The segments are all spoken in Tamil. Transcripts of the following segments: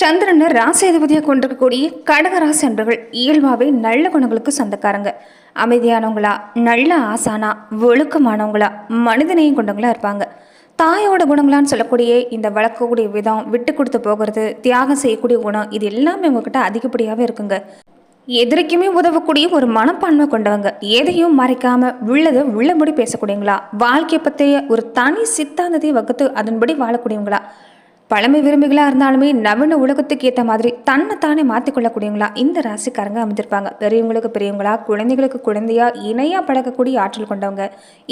சந்திரனை ராசியாதிபதியாக கொண்டிருக்கக்கூடிய கடகராசி அன்பர்கள் இயல்பாகவே நல்ல குணங்களுக்கு சொந்தக்காரங்க. அமைதியானவங்களா நல்ல ஆசானா ஒழுக்கமானவங்களா மனிதனையும் கொண்டவங்களா இருப்பாங்க. தாயோட குணங்களான்னு சொல்லக்கூடிய இந்த வளர்க்கக்கூடிய விதம் விட்டு கொடுத்து போகிறது தியாகம் செய்யக்கூடிய குணம் இது எல்லாமே உங்ககிட்ட அதிகப்படியாகவே இருக்குங்க. எதிரிக்குமே உதவக்கூடிய ஒரு மனப்பான்மை கொண்டவங்க. எதையும் மறைக்காம உள்ளதை உள்ளபடி பேசக்கூடியவங்களா வாழ்க்கையை பற்றிய ஒரு தனி சித்தாந்தத்தை வகுத்து அதன்படி வாழக்கூடியவங்களா பழமை விரும்பிகளாக இருந்தாலுமே நவீன உலகத்துக்கு ஏற்ற மாதிரி தன்னை தானே மாற்றிக்கொள்ளக்கூடியவங்களா இந்த ராசிக்காரங்க அமைஞ்சிருப்பாங்க பெரியவங்களுக்கு பெரியவங்களா குழந்தைகளுக்கு குழந்தையா இணையாக பழகக்கூடிய ஆற்றல் கொண்டவங்க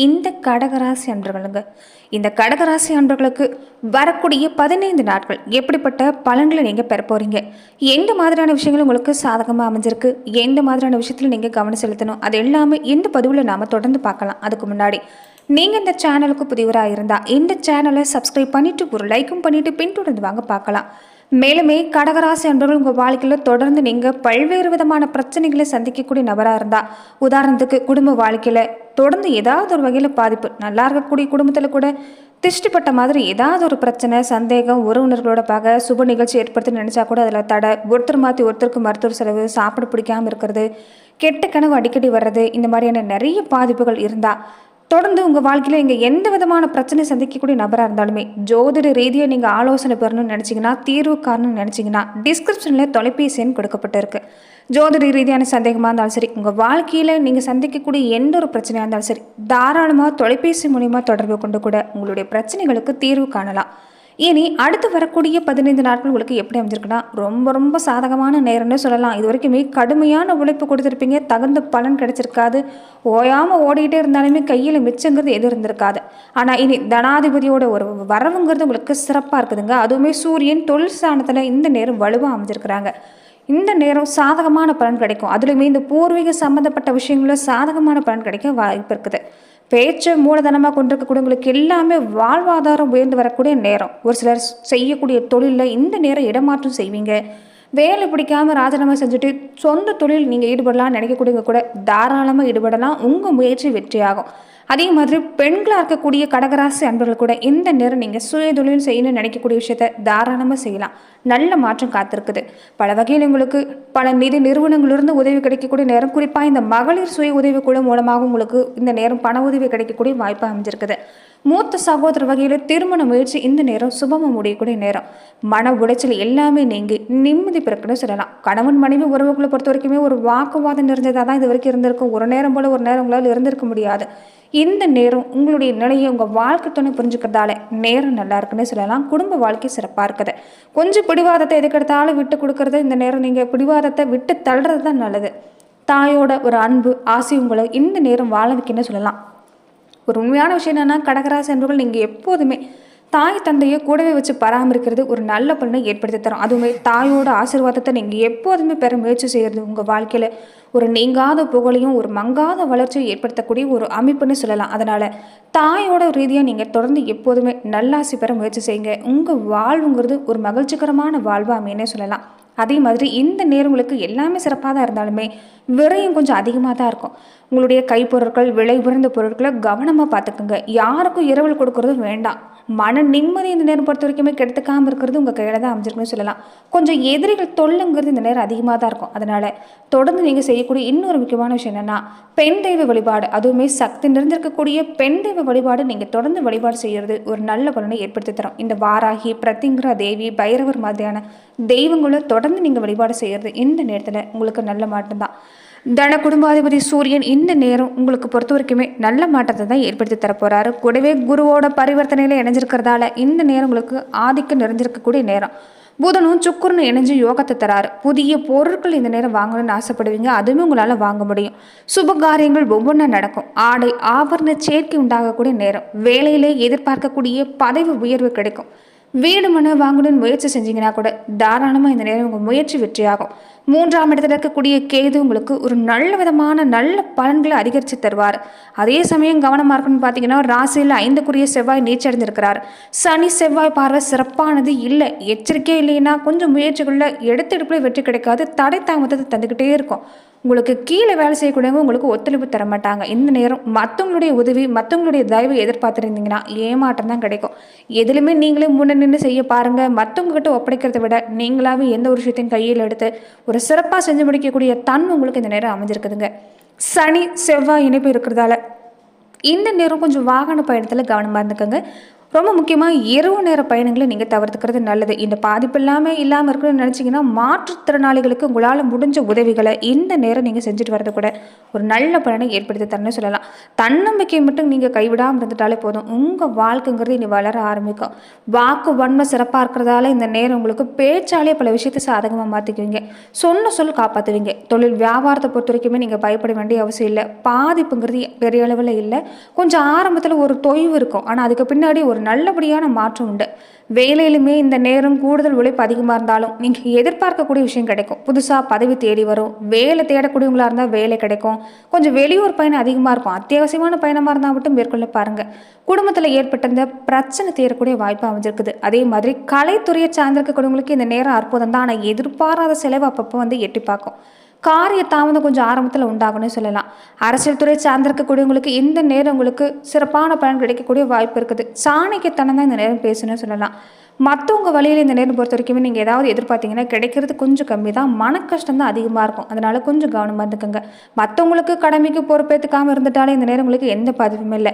இந்த கடகராசி அன்பர்களுங்க. இந்த கடகராசி அன்பர்களுக்கு வரக்கூடிய பதினைந்து நாட்கள் எப்படிப்பட்ட பலன்களை நீங்கள் பெற போகிறீங்க எந்த மாதிரியான விஷயங்கள் உங்களுக்கு சாதகமாக அமைஞ்சிருக்கு? எந்த மாதிரியான விஷயத்தில் நீங்கள் கவனம் செலுத்தணும்? அது எல்லாமே இந்த பதிவில் நாம் தொடர்ந்து பார்க்கலாம். அதுக்கு முன்னாடி நீங்கள் இந்த சேனலுக்கு புதியவராக இருந்தால் இந்த சேனலை சப்ஸ்கிரைப் பண்ணிவிட்டு ஒரு லைக்கும் பண்ணிவிட்டு பின்தொடர்ந்து வாங்க பார்க்கலாம். மேலுமே கடகராசி அன்பர்கள் உங்கள் வாழ்க்கையில் தொடர்ந்து நீங்கள் பல்வேறு விதமான பிரச்சனைகளை சந்திக்கக்கூடிய நபராக இருந்தால் உதாரணத்துக்கு குடும்ப வாழ்க்கையில் தொடர்ந்து ஏதாவது ஒரு வகையில் பாதிப்பு நல்லா இருக்கக்கூடிய குடும்பத்தில் கூட திருஷ்டிப்பட்ட மாதிரி ஏதாவது ஒரு பிரச்சனை சந்தேகம் உறவினர்களோட பகை சுப நிகழ்ச்சி ஏற்படுத்தி நினச்சா கூட அதில் தடை ஒருத்தர் மாற்றி ஒருத்தருக்கு மருத்துவ செலவு சாப்பிட பிடிக்காமல் இருக்கிறது கெட்ட கனவு அடிக்கடி வர்றது இந்த மாதிரியான நிறைய பாதிப்புகள் இருந்தால் தொடர்ந்து உங்கள் வாழ்க்கையில் இங்கே எந்த விதமான பிரச்சனை சந்திக்கக்கூடிய நபராக இருந்தாலுமே ஜோதிட ரீதியாக நீங்கள் ஆலோசனை பெறணும்னு நினச்சிங்கன்னா தீர்வு காரணம்னு நினச்சிங்கன்னா டிஸ்கிரிப்ஷனில் தொலைபேசி எண் கொடுக்கப்பட்டிருக்கு. ஜோதிட ரீதியான சந்தேகமாக இருந்தாலும் சரி உங்கள் வாழ்க்கையில் நீங்கள் சந்திக்கக்கூடிய எந்த ஒரு பிரச்சனையாக இருந்தாலும் சரி தாராளமாக தொலைபேசி மூலிமா தொடர்பு கொண்டு கூட உங்களுடைய பிரச்சனைகளுக்கு தீர்வு காணலாம். இனி அடுத்து வரக்கூடிய பதினைந்து நாட்கள் உங்களுக்கு எப்படி அமைஞ்சிருக்குன்னா ரொம்ப ரொம்ப சாதகமான நேரம்னு சொல்லலாம். இது வரைக்குமே கடுமையான உழைப்பு கொடுத்துருப்பீங்க. தகுந்த பலன் கிடைச்சிருக்காது. ஓயாமல் ஓடிக்கிட்டே இருந்தாலுமே கையில் மிச்சங்கிறது எதுவும் இருந்திருக்காது. ஆனால் இனி தனாதிபதியோட ஒரு வரவுங்கிறது உங்களுக்கு சிறப்பாக இருக்குதுங்க. அதுவுமே சூரியன் தொழில் ஸ்தானத்தில் இந்த நேரம் வலுவாக அமைஞ்சிருக்கிறாங்க. இந்த நேரம் சாதகமான பலன் கிடைக்கும். அதுலேயுமே இந்த பூர்வீக சம்மந்தப்பட்ட விஷயங்களில் சாதகமான பலன் கிடைக்க வாய்ப்பு இருக்குது. பேச்சு மூலதனமாக கொண்டிருக்கக்கூடியவங்களுக்கு எல்லாமே வாழ்வாதாரம் உயர்ந்து வரக்கூடிய நேரம். ஒரு சிலர் செய்யக்கூடிய தொழிலில் இந்த நேரம் இடமாற்றம் செய்வீங்க. வேலை பிடிக்காம ராஜினாமா செஞ்சுட்டு சொந்த தொழில் நீங்கள் ஈடுபடலாம்னு நினைக்கக்கூடியவங்க கூட தாராளமாக ஈடுபடலாம். உங்கள் முயற்சி வெற்றியாகும். அதே மாதிரி பெண்களாக இருக்கக்கூடிய கடகராசி அன்பர்கள் கூட இந்த நேரம் நீங்கள் சுய தொழில் செய்யணும்னு நினைக்கக்கூடிய விஷயத்த தாராளமாக செய்யலாம். நல்ல மாற்றம் காத்திருக்குது. பல வகையில் உங்களுக்கு பல நிதி நிறுவனங்களிலிருந்து உதவி கிடைக்கக்கூடிய நேரம் குறிப்பாக இந்த மகளிர் சுய உதவிக்குழு மூலமாக உங்களுக்கு இந்த நேரம் பண உதவி கிடைக்கக்கூடிய வாய்ப்பு அமைஞ்சிருக்குது. மூத்த சகோதர வகையில் திருமண முயற்சி இந்த நேரம் சுபமாக முடியக்கூடிய நேரம். மன உளைச்சல் எல்லாமே நீங்கி நிம்மதி பிறக்குன்னு சொல்லலாம். கணவன் மனைவி உறவுகளை பொறுத்த வரைக்குமே ஒரு வாக்குவாதம் நிறைஞ்சதாக தான் இது வரைக்கும் இருந்திருக்கும். ஒரு நேரம் போல் ஒரு நேரம் உங்களால் இருந்திருக்க முடியாது. இந்த நேரம் உங்களுடைய நிலையை உங்கள் வாழ்க்கை துணை புரிஞ்சுக்கிறதால நேரம் நல்லா இருக்குன்னு சொல்லலாம். குடும்ப வாழ்க்கை சிறப்பாக இருக்குது. கொஞ்சம் பிடிவாதத்தை எதுக்கெடுத்தாலும் விட்டு கொடுக்கறது இந்த நேரம். நீங்கள் பிடிவாதத்தை விட்டு தள்ளுறது தான் நல்லது. தாயோட ஒரு அன்பு ஆசை உங்களை இந்த நேரம் வாழ வைக்கணும்னு சொல்லலாம். ஒரு உண்மையான விஷயம் என்னென்னா கடகராசி அன்பர்கள் நீங்கள் எப்போதுமே தாய் தந்தையை கூடவே வச்சு பராமரிக்கிறது ஒரு நல்ல பலனை ஏற்படுத்தி தரும். அதுவுமே தாயோட ஆசீர்வாதத்தை நீங்கள் எப்போதுமே பெற முயற்சி செய்கிறது உங்கள் வாழ்க்கையில் ஒரு நீங்காத புகழையும் ஒரு மங்காத வளர்ச்சியும் ஏற்படுத்தக்கூடிய ஒரு அமைப்புன்னு சொல்லலாம். அதனால் தாயோட ரீதியாக நீங்கள் தொடர்ந்து எப்போதுமே நல்லாசி பெற முயற்சி செய்யுங்க. உங்கள் வாழ்வுங்கிறது ஒரு மகிழ்ச்சிகரமான வாழ்வு அமையனே சொல்லலாம். அதே மாதிரி இந்த நேரங்களுக்கு எல்லாமே சிறப்பாக தான் இருந்தாலுமே விரையும் கொஞ்சம் அதிகமாக தான் இருக்கும். உங்களுடைய கைப்பொருட்கள் விலை உயர்ந்த பொருட்களை கவனமாக பார்த்துக்குங்க. யாருக்கும் இரவல் கொடுக்கறதும் வேண்டாம். மன நிம்மதி இந்த நேரம் பொறுத்த வரைக்குமே கெடுத்துக்காமல் இருக்கிறது உங்கள் கையில் தான் அமைஞ்சிருக்குன்னு சொல்லலாம். கொஞ்சம் எதிரிகள் தொல்லுங்கிறது இந்த நேரம் அதிகமாக தான் இருக்கும். அதனால் தொடர்ந்து நீங்கள் செய்யக்கூடிய இன்னொரு முக்கியமான விஷயம் என்னென்னா பெண் தெய்வ வழிபாடு. அதுவுமே சக்தி நிறைந்திருக்கக்கூடிய பெண் தெய்வ வழிபாடு நீங்கள் தொடர்ந்து வழிபாடு செய்கிறது ஒரு நல்ல பலனை ஏற்படுத்தி தரும். இந்த வாராகி பிரத்திங்கிற தேவி பைரவர் மாதிரியான தெய்வங்களை தொடர்ந்து நீங்கள் வழிபாடு செய்கிறது இந்த நேரத்தில் உங்களுக்கு நல்ல மாற்றம் தான் தன குடும்பாதிபதி சூரியன் இந்த நேரம் உங்களுக்கு பொறுத்த வரைக்குமே நல்ல மாற்றத்தை தான் ஏற்படுத்தி தரப்போறாரு கூடவே குருவோட பரிவர்த்தனையில் இணைஞ்சிருக்கிறதால இந்த நேரம் உங்களுக்கு ஆதிக்கம் நிறைஞ்சிருக்கக்கூடிய நேரம். புதனும் சுக்குரனும் இணைஞ்சு யோகத்தை தராரு. புதிய பொருட்கள் இந்த நேரம் வாங்கணும்னு ஆசைப்படுவீங்க. அதுவுமே உங்களால் வாங்க முடியும். சுப காரியங்கள் ஒவ்வொன்றா நடக்கும். ஆடை ஆபரண சேர்க்கை உண்டாகக்கூடிய நேரம். வேலையிலே எதிர்பார்க்கக்கூடிய பதவி உயர்வு கிடைக்கும். வீடு மன வாங்கணும்னு முயற்சி செஞ்சீங்கன்னா கூட தாராளமாக இந்த நேரம் உங்கள் முயற்சி வெற்றியாகும். மூன்றாம் இடத்துல இருக்கக்கூடிய கேது உங்களுக்கு ஒரு நல்ல விதமான நல்ல பலன்களை அதிகரித்து தருவார். அதே சமயம் கவனமாக இருக்குன்னு பார்த்தீங்கன்னா ராசியில் ஐந்துக்குரிய செவ்வாய் நீச்சடைந்திருக்கிறார் சனி செவ்வாய் பார்வை சிறப்பானது இல்லை. எச்சரிக்கை இல்லைன்னா கொஞ்சம் முயற்சிகளில் எடுத்தெடுப்பில் வெற்றி கிடைக்காது. தடை தாமதத்தை தந்துக்கிட்டே இருக்கும். உங்களுக்கு கீழே வேலை செய்யக்கூடியவங்க உங்களுக்கு ஒத்துழைப்பு தர மாட்டாங்க. இந்த நேரம் மற்றவங்களுடைய உதவி மற்றவங்களுடைய தயவு எதிர்பார்த்துருந்தீங்கன்னா ஏமாற்றம் தான் கிடைக்கும். எதுலையுமே நீங்களே முன்ன நின்று செய்ய பாருங்கள் மற்றவங்ககிட்ட ஒப்படைக்கிறத விட நீங்களாவே எந்த ஒரு விஷயத்தையும் கையில் எடுத்து ஒரு சிறப்பாக செஞ்சு முடிக்கக்கூடிய தன் உங்களுக்கு இந்த நேரம் அமைஞ்சிருக்குதுங்க. சனி செவ்வாய் இணைப்பு இருக்கிறதால இந்த நேரம் கொஞ்சம் வாகன பயணத்தில் கவனமாக இருந்துக்கோங்க. ரொம்ப முக்கியமாக இரவு நேர பயணங்களை நீங்கள் தவிர்த்துக்கிறது நல்லது. இந்த பாதிப்பு இல்லாமல் இல்லாமல் இருக்கணும்னு நினச்சிங்கன்னா மாற்றுத்திறனாளிகளுக்கு உங்களால் முடிஞ்ச உதவிகளை இந்த நேரம் நீங்கள் செஞ்சுட்டு வரது கூட ஒரு நல்ல பலனை ஏற்படுத்தி தரணும்னு சொல்லலாம். தன்னம்பிக்கையை மட்டும் நீங்கள் கைவிடாமல் இருந்துட்டாலே போதும். உங்கள் வாழ்க்கைங்கிறது இனி வளர ஆரம்பிக்கும். வாக்கு வன்மை சிறப்பாக இருக்கிறதால இந்த நேரம் உங்களுக்கு பேச்சாலே பல விஷயத்தை சாதகமாக மாற்றிக்குவீங்க சொன்ன சொல் காப்பாற்றுவீங்க தொழில் வியாபாரத்தை பொறுத்த வரைக்குமே நீங்கள் பயப்பட வேண்டிய அவசியம் இல்லை. பாதிப்புங்கிறது பெரிய அளவில் இல்லை. கொஞ்சம் ஆரம்பத்தில் ஒரு தொய்வு இருக்கும். ஆனால் அதுக்கு பின்னாடி ஒரு நல்லபடியான மாற்றம் உண்டு. வேலையிலுமே இந்த நேரம் கூடுதல் உழைப்பு அதிகமாக இருந்தாலும் நீங்கள் எதிர்பார்க்கக்கூடிய விஷயம் கிடைக்கும். புதுசாக பதவி தேடி வரும். வேலை தேடக்கூடியவங்களாக இருந்தால் வேலை கிடைக்கும். கொஞ்சம் வெளியூர் பயணம் அதிகமாக இருக்கும். அத்தியாவசியமான பயணமாக இருந்தால் மட்டும் மேற்கொள்ள பாருங்கள் குடும்பத்தில் ஏற்பட்ட இந்த பிரச்சனை தீரக்கூடிய வாய்ப்பு அமைஞ்சிருக்குது. அதே மாதிரி கலைத்துறையை சார்ந்திருக்கக்கூடியவங்களுக்கு இந்த நேரம் அற்புதம் தான். ஆனால் எதிர்பாராத செலவு அப்பப்போ வந்து எட்டி பார்க்கும். காரிய தாமதம் கொஞ்சம் ஆரம்பத்தில் உண்டாகும்னு சொல்லலாம். அரசியல் துறை சார்ந்திருக்கக்கூடியவங்களுக்கு இந்த நேரம் உங்களுக்கு சிறப்பான பலன் கிடைக்கக்கூடிய வாய்ப்பு இருக்குது. சாணக்கியத்தனம் தான் இந்த நேரம் பேசணும்னு சொல்லலாம். மற்றவங்க வழியில் இந்த நேரம் பொறுத்த வரைக்குமே நீங்கள் ஏதாவது எதிர்பார்த்தீங்கன்னா கிடைக்கிறது கொஞ்சம் கம்மி தான் மன கஷ்டம் தான் அதிகமாக இருக்கும். அதனால் கொஞ்சம் கவனமாக இருந்துக்கோங்க. மற்றவங்களுக்கு கடமைக்கு பொறுப்பேற்றுக்காமல் இருந்துட்டாலே இந்த நேரம் உங்களுக்கு எந்த பாதிப்புமே இல்லை.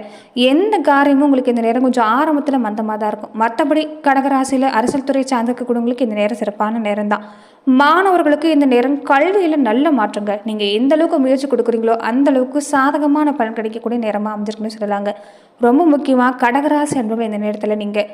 எந்த காரியமும் உங்களுக்கு இந்த நேரம் கொஞ்சம் ஆரம்பத்தில் மந்தமாக தான் இருக்கும். மற்றபடி கடகராசியில் அரசியல் துறை சார்ந்திருக்கக்கூடியவங்களுக்கு இந்த நேரம் சிறப்பான நேரம் தான் மாணவர்களுக்கு இந்த நேரம் கல்வியில் நல்ல மாற்றங்க. நீங்கள் எந்த அளவுக்கு முயற்சி கொடுக்குறீங்களோ அந்த அளவுக்கு சாதகமான பலன் கிடைக்கக்கூடிய நேரமாக அமைஞ்சிருக்குன்னு சொல்லலாங்க. ரொம்ப முக்கியமாக கடகராசி அன்பர்கள் இந்த நேரத்தில் நீங்கள்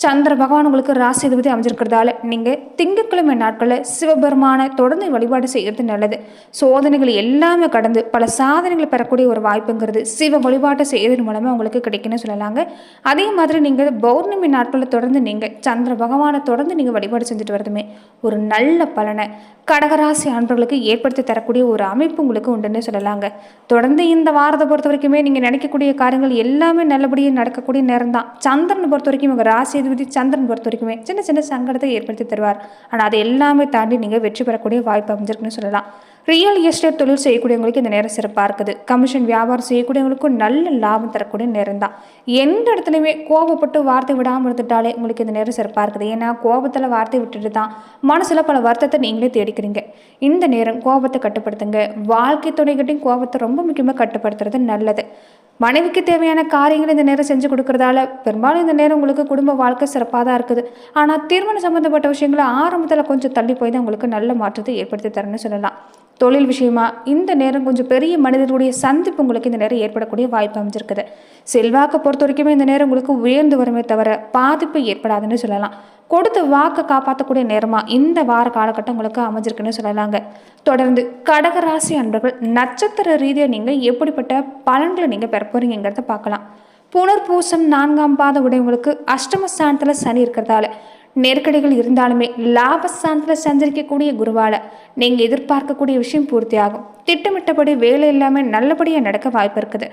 சந்திர பகவான் உங்களுக்கு ராசி அதிபதி அமைஞ்சிருக்கிறதால நீங்கள் திங்கட்கிழமை நாட்களில் சிவபெருமானை தொடர்ந்து வழிபாடு செய்கிறது நல்லது. சோதனைகள் எல்லாமே கடந்து பல சாதனைகளை பெறக்கூடிய ஒரு வாய்ப்புங்கிறது சிவ வழிபாட்டை செய்வதன் மூலமாக உங்களுக்கு கிடைக்குன்னு சொல்லலாங்க. அதே மாதிரி நீங்கள் பௌர்ணமி நாட்களில் தொடர்ந்து நீங்கள் சந்திர பகவானை தொடர்ந்து நீங்கள் வழிபாடு செஞ்சுட்டு வரதுமே ஒரு நல்ல பலனை கடகராசி அன்பர்களுக்கு ஏற்படுத்தி தரக்கூடிய ஒரு அமைப்பு உங்களுக்கு உண்டுன்னு சொல்லலாங்க. தொடர்ந்து இந்த வாரத்தை பொறுத்த வரைக்குமே நீங்கள் நினைக்கக்கூடிய காரியங்கள் எல்லாமே நல்லபடியாக நடக்கக்கூடிய நேரம் தான் சந்திரனை பொறுத்த வரைக்கும் உங்கள் ராசி அதிபதி சந்திரன் பொறுத்த வரைக்குமே சின்ன சின்ன சங்கடத்தை ஏற்படுத்தி தருவார். ஆனால் அதை எல்லாமே தாண்டி நீங்கள் வெற்றி பெறக்கூடிய வாய்ப்பு அமைஞ்சிருக்குன்னு சொல்லலாம். ரியல் எஸ்டேட் தொழில் செய்யக்கூடியவங்களுக்கு இந்த நேரம் சிறப்பாக இருக்குது. கமிஷன் வியாபாரம் செய்யக்கூடியவங்களுக்கும் நல்ல லாபம் தரக்கூடிய நேரம் தான். எந்த இடத்துலையுமே கோபப்பட்டு வார்த்தை விடாமல் இருந்துட்டாலே உங்களுக்கு இந்த நேரம் சிறப்பாக இருக்குது. ஏன்னா கோபத்தில் வார்த்தை விட்டுட்டு தான் மனசில் பல வருத்தத்தை நீங்களே தேடிக்கிறீங்க. இந்த நேரம் கோபத்தை கட்டுப்படுத்துங்க. வாழ்க்கை துணைகிட்டையும் கோபத்தை ரொம்ப முக்கியமாக கட்டுப்படுத்துறது நல்லது. மனைவிக்கு தேவையான காரியங்களை இந்த நேரம் செஞ்சு கொடுக்கறதால பெரும்பாலும் இந்த நேரம் உங்களுக்கு குடும்ப வாழ்க்கை சிறப்பாக தான் இருக்குது. ஆனால் திருமணம் சம்மந்தப்பட்ட விஷயங்களை ஆரம்பத்தில் கொஞ்சம் தள்ளி போய் தான் உங்களுக்கு நல்ல மாற்றத்தை ஏற்படுத்தி தரேன்னு சொல்லலாம். தொழில் விஷயமா இந்த நேரம் கொஞ்சம் பெரிய மனிதர்களுடைய சந்திப்பு உங்களுக்கு இந்த நேரம் ஏற்படக்கூடிய வாய்ப்பு அமைஞ்சிருக்குது. செல்வாக்கை பொறுத்த வரைக்குமே இந்த நேரம் உங்களுக்கு உயர்ந்து வருமே தவிர பாதிப்பு ஏற்படாதுன்னு சொல்லலாம். கொடுத்த வாக்கை காப்பாற்றக்கூடிய நேரமாக இந்த வார காலகட்டம் உங்களுக்கு அமைஞ்சிருக்குன்னு சொல்லலாங்க. தொடர்ந்து கடகராசி அன்பர்கள் நட்சத்திர ரீதியாக நீங்கள் எப்படிப்பட்ட பலன்களை நீங்கள் பெற போகிறீங்கிறத பார்க்கலாம். புனர்பூசம் நான்காம் பாத உடையவங்களுக்கு அஷ்டமஸ்தானத்தில் சனி இருக்கிறதால நெருக்கடிகள் இருந்தாலுமே லாபஸ்தானத்தில் சஞ்சரிக்கக்கூடிய குருவால நீங்கள் எதிர்பார்க்கக்கூடிய விஷயம் பூர்த்தியாகும். திட்டமிட்டபடி வேலை இல்லாமல் நல்லபடியாக நடக்க வாய்ப்பு இருக்குது.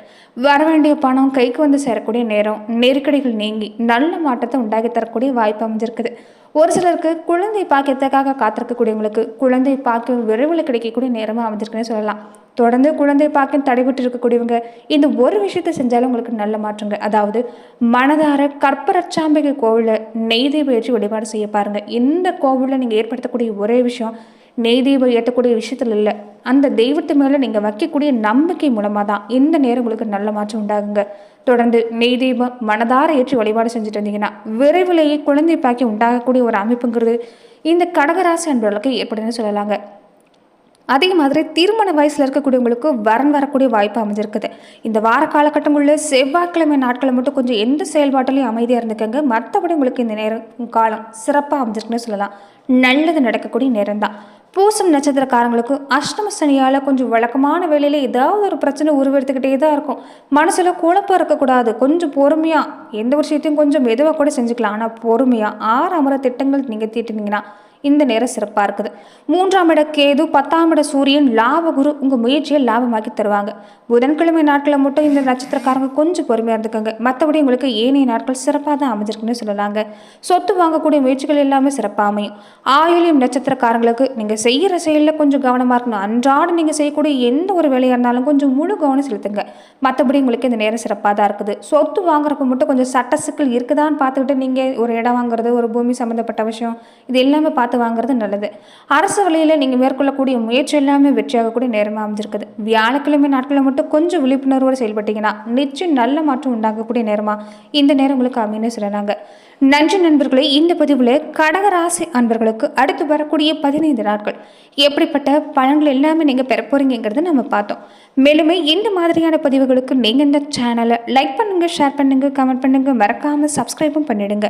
வர வேண்டிய பணம் கைக்கு வந்து சேரக்கூடிய நேரம் நெருக்கடிகள் நீங்கி நல்ல மாற்றத்தை உண்டாகி தரக்கூடிய வாய்ப்பு அமைஞ்சிருக்குது. ஒரு சிலருக்கு குழந்தை பாக்கியத்துக்காக காத்திருக்கக்கூடியவங்களுக்கு குழந்தை பாக்கியம் விரைவில் கிடைக்கக்கூடிய நேரமாக அமைஞ்சிருக்குன்னு சொல்லலாம். தொடர்ந்து குழந்தை பாக்கியம் தடைபட்டு இருக்கக்கூடியவங்க இந்த ஒரு விஷயத்தை செஞ்சாலும் உங்களுக்கு நல்ல மாற்றங்க. அதாவது மனதார கற்பரச்சாம்பிகை கோவிலில் நெய்தி பயிற்சி வழிபாடு செய்ய பாருங்கள் இந்த கோவிலில் நீங்கள் ஏற்படுத்தக்கூடிய ஒரே விஷயம் நெய் தீபம் ஏற்றக்கூடிய விஷயத்தில் இல்லை. அந்த தெய்வத்து மேலே நீங்கள் வைக்கக்கூடிய நம்பிக்கை மூலமாக தான் இந்த நேரம் உங்களுக்கு நல்ல மாற்றம் உண்டாகுங்க. தொடர்ந்து நெய் தீபம் மனதார ஏற்றி வழிபாடு செஞ்சுட்டு இருந்தீங்கன்னா விரைவிலேயே குழந்தை பாக்கி உண்டாகக்கூடிய ஒரு அமைப்புங்கிறது இந்த கடகராசி அன்பர்களுக்கு எப்படின்னு சொல்லலாங்க. அதே மாதிரி திருமண வயசில் இருக்கக்கூடியவங்களுக்கு வரன் வரக்கூடிய வாய்ப்பு அமைஞ்சிருக்குது. இந்த வார காலகட்டங்களில் செவ்வாய்க்கிழமை நாட்களை மட்டும் கொஞ்சம் எந்த செயல்பாட்டிலையும் அமைதியாக இருந்துக்கங்க. மற்றபடி உங்களுக்கு இந்த நேரம் காலம் சிறப்பாக அமைஞ்சிருக்குன்னு சொல்லலாம். நல்லது நடக்கக்கூடிய நேரம் தான் பூசம் நட்சத்திரக்காரங்களுக்கு அஷ்டம சனியால் கொஞ்சம் வழக்கமான வேலையில் ஏதாவது ஒரு பிரச்சனை உருவெடுத்துக்கிட்டே தான் இருக்கும். மனசில் குழப்பம் இருக்கக்கூடாது. கொஞ்சம் பொறுமையாக எந்த விஷயத்தையும் கொஞ்சம் மெதுவாக கூட செஞ்சுக்கலாம். ஆனால் பொறுமையாக ஆறு அமர திட்டங்கள் நீங்கள் தீட்டினீங்கன்னா இந்த நேரம் சிறப்பாக இருக்குது. மூன்றாம் இட கேது பத்தாம் இட சூரியன் லாப குரு உங்கள் முயற்சியை லாபமாக்கி தருவாங்க. புதன்கிழமை நாட்களில் மட்டும் இந்த நட்சத்திரக்காரங்க கொஞ்சம் பொறுமையாக இருந்துக்கோங்க. மற்றபடி உங்களுக்கு ஏனைய நாட்கள் சிறப்பாக தான் அமைஞ்சிருக்குன்னு சொல்லலாங்க. சொத்து வாங்கக்கூடிய முயற்சிகள் எல்லாமே சிறப்பாக அமையும். ஆயுளியம் நட்சத்திரக்காரங்களுக்கு நீங்கள் செய்கிற செயலில் கொஞ்சம் கவனமாக இருக்கணும். அன்றாடம் நீங்கள் செய்யக்கூடிய எந்த ஒரு வேலையாக இருந்தாலும் கொஞ்சம் முழு கவனம் செலுத்துங்க. மற்றபடி உங்களுக்கு இந்த நேரம் சிறப்பாக தான் இருக்குது. சொத்து வாங்குறப்ப மட்டும் கொஞ்சம் சட்ட சிக்கல் இருக்குதான்னு பார்த்துக்கிட்டு நீங்கள் ஒரு இடம் வாங்குறது ஒரு பூமி சம்மந்தப்பட்ட விஷயம் இது எல்லாமே பார்த்து வாங்குறது நல்லது. அரசு வழியில் நீங்கள் மேற்கொள்ளக்கூடிய முயற்சி எல்லாமே வெற்றியாகக்கூடிய நேரமாக அமைஞ்சிருக்குது. வியாழக்கிழமை நாட்களில் மட்டும் கொஞ்சம் விழிப்புணர்வோடு செயல்பட்டீங்கன்னா நிச்சயம் நல்ல மாற்றம் உண்டாகக்கூடிய நேரமாக இந்த நேரம் உங்களுக்கு அமைன்னு சொல்கிறாங்க நன்றி நண்பர்களே இந்த பதிவில் கடகராசி அன்பர்களுக்கு அடுத்து வரக்கூடிய பதினைந்து நாட்கள் எப்படிப்பட்ட பலன்கள் எல்லாமே நீங்கள் பெற போகிறீங்கிறத நம்ம பார்த்தோம். மேலுமே இந்த மாதிரியான பதிவுகளுக்கு நீங்கள் இந்த சேனலை லைக் பண்ணுங்கள் ஷேர் பண்ணுங்கள் கமெண்ட் பண்ணுங்கள் மறக்காமல் சப்ஸ்கிரைபும் பண்ணிடுங்க.